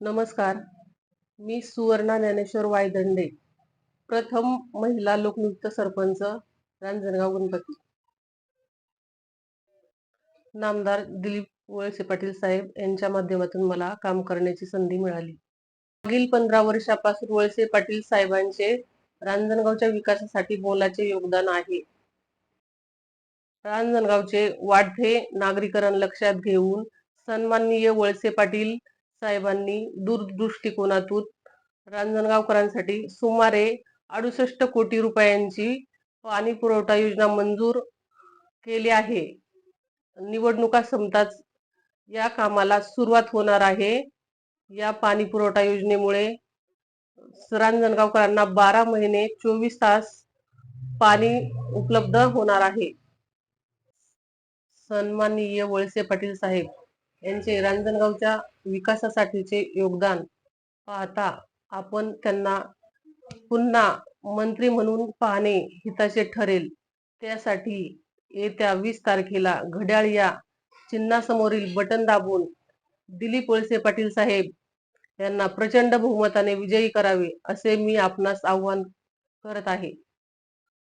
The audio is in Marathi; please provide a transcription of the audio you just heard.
नमस्कार. मी सुवर्णा ज्ञानेश्वर वायदंडे प्रथम महिला लोकनियुक्त सरपंच रांजणगाव गणपती. नामदार दिलीप वळसे पाटील साहेब यांच्या माध्यमातून मला काम करण्याची संधी मिळाली. मागील पंधरा वर्षापासून वळसे पाटील साहेबांचे रांजणगावच्या विकासासाठी मोलाचे योगदान आहे. रांजणगावचे वाढते नागरीकरण लक्षात घेऊन सन्माननीय वळसे पाटील साहेबांनी दूरदृष्टिकोनातून रांजणगावकरांसाठी सुमारे अडुसष्ट कोटी रुपयांची पाणी पुरवठा योजना मंजूर केली आहे. निवडणुका संपताच या कामाला सुरुवात होणार आहे. या पाणी पुरवठा योजनेमुळे रांजणगावकरांना बारा महिने चोवीस तास पाणी उपलब्ध होणार आहे. सन्माननीय वळसे पाटील साहेब यांचे रांजणगावच्या विकासासाठीचे योगदान पाहता आपण त्यांना पुन्हा मंत्री म्हणून पाहणे हिताचे ठरेल. त्यासाठी येत्या वीस तारखेला घड्याळ या चिन्हासमोरील बटन दाबून दिलीप वळसे पाटील साहेब यांना प्रचंड बहुमताने विजयी करावे असे मी आपणास आव्हान करत आहे.